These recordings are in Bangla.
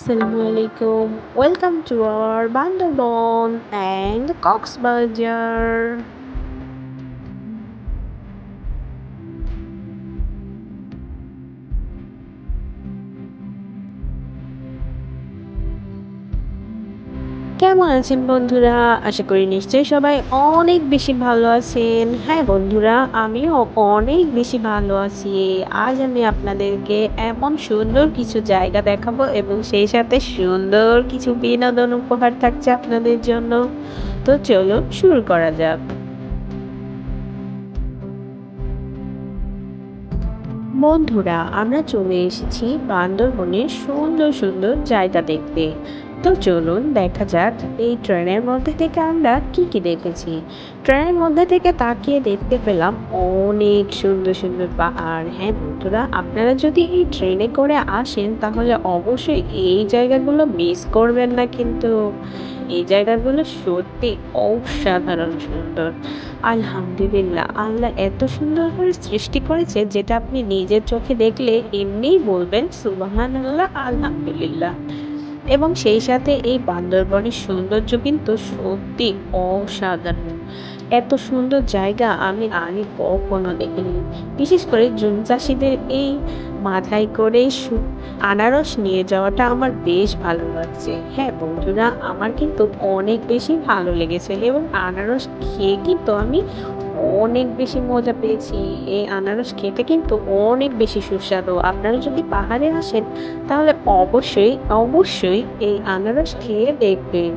Assalamualaikum. Welcome to our Bandarban and Coxbazar. কেমন আছেন বন্ধুরা? আশা করি নিশ্চয়ই সবাই অনেক বেশি ভালো আছেন। হ্যাঁ বন্ধুরা, আমিও অনেক বেশি ভালো আছি। আজ আমি আপনাদেরকে এমন সুন্দর কিছু জায়গা দেখাবো এবং সেই সাথে সুন্দর কিছু বিনোদন উপহার থাকছে আপনাদের জন্য। তো চলো শুরু করা যাক। বন্ধুরা, আমরা চলে এসেছি বান্দরবনের সুন্দর সুন্দর জায়গা দেখতে। তো চলুন দেখা যাক এই ট্রেনের মধ্যে থেকে আমরা কি কি দেখেছি। ট্রেনের মধ্যে থেকে তাকিয়ে দেখতে পেলাম অনেক সুন্দর সুন্দর পাহাড়। হ্যাঁ বন্ধুরা, আপনারা যদি এই ট্রেনে করে আসেন, তাহলে অবশ্যই এই জায়গাগুলো মিস করবেন না কিন্তু। এই জায়গাগুলো সত্যি অসাধারণ সুন্দর। আলহামদুলিল্লাহ, আল্লাহ এত সুন্দর করে সৃষ্টি করেছে যেটা আপনি নিজের চোখে দেখলে এমনিই বলবেন সুবাহান আল্লাহ আলহামদুলিল্লাহ। এবং সেই সাথে এই বান্দরবনের সৌন্দর্য কিন্তু সত্যি অসাধারণ। এত সুন্দর জায়গা আমি আগে কখনো দেখিনি। বিশেষ করে জুন চাষিদের এই মাথায় করে আনারস নিয়ে যাওয়াটা আমার বেশ ভালো লাগছে। হ্যাঁ বন্ধুরা, আমার কিন্তু অনেক বেশি ভালো লেগেছে এবং আনারস খেয়ে কিন্তু আমি অনেক বেশি মজা পেয়েছি। এই আনারস খেতে কিন্তু অনেক বেশি সুস্বাদু। আপনারা যদি পাহাড়ে আসেন, তাহলে অবশ্যই অবশ্যই এই আনারস খেয়ে দেখবেন।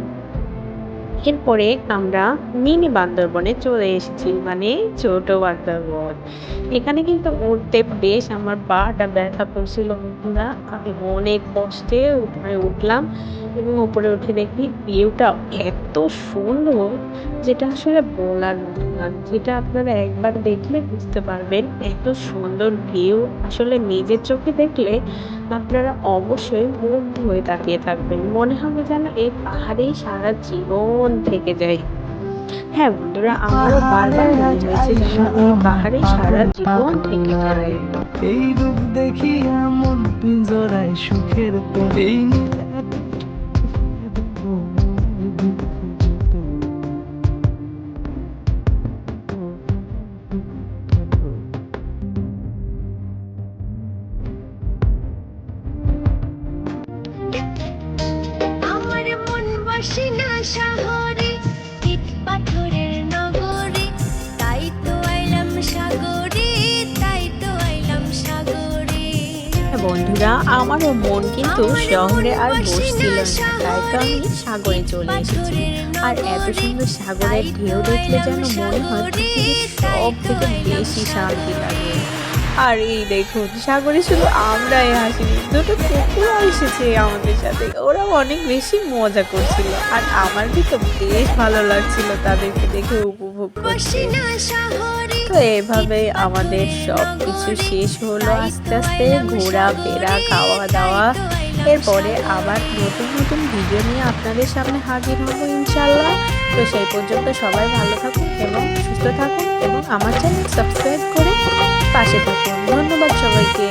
এরপরে আমরা মিনি বান্দরবনে চলে এসেছি মানে ছোট বান্দরবন। এখানে কিন্তু উঠতে বেশ আমার পাটা ব্যথা করছিল বন্ধুরা। আমি অনেক কষ্টে উপরে উঠলাম এবং উপরে উঠে দেখি ভিউটা এত সুন্দর। যেটা আসলে বলার মতো না যেটা আপনারা একবার দেখলে বুঝতে পারবেন। এত সুন্দর ভিউ আসলে নিজের চোখে দেখলে আপনারা অবশ্যই মুগ্ধ হয়ে তাকিয়ে থাকবেন। মনে হবে যেন এই পাহাড়েই সারা জীবন থেকে যায়। হ্যাঁ বন্ধুরা আমারও বারবার মনে হয়েছে যেন এই পাহাড়ে সারা জীবন থেকে যায়। এই রূপ দেখি এমন পিঞ্জরায় সুখের এই আমার মন বসে না শহরে ইট পাথরের নগরে। তাই তো আইলাম সাগরে তাই তো আইলাম সাগরে। বন্ধুরা আমারও মন কিন্তু শহরে আর বসছিল না তাই তো আমি সাগরে চলে এসেছি। আর এত সুন্দর সাগরের ঢেউ দেখলে যেন মনে হয় সব থেকে বেশি শান্তি লাগে। আর এই দেখুন সাগরে শুধু আমরাই হাসিনি দুটো কুকুর এসেছে আমাদের সাথে। ওরা অনেক বেশি মজা করছিল আর আমার কিন্তু বেশ ভালো লাগছিল তাদেরকে দেখে উপভোগ করতে। তো এভাবে আমাদের সব কিছু শেষ হলো আস্তে আস্তে ঘোরা ফেরা খাওয়া দাওয়া। এরপরে আবার নতুন নতুন ভিডিও নিয়ে আপনাদের সামনে হাজির হব ইনশাল্লাহ তো সেই পর্যন্ত সবাই ভালো থাকুন এবং সুস্থ থাকুন এবং আমার চ্যানেল সাবস্ক্রাইব করে পাশে থাকুন। ধন্যবাদ সবাইকে।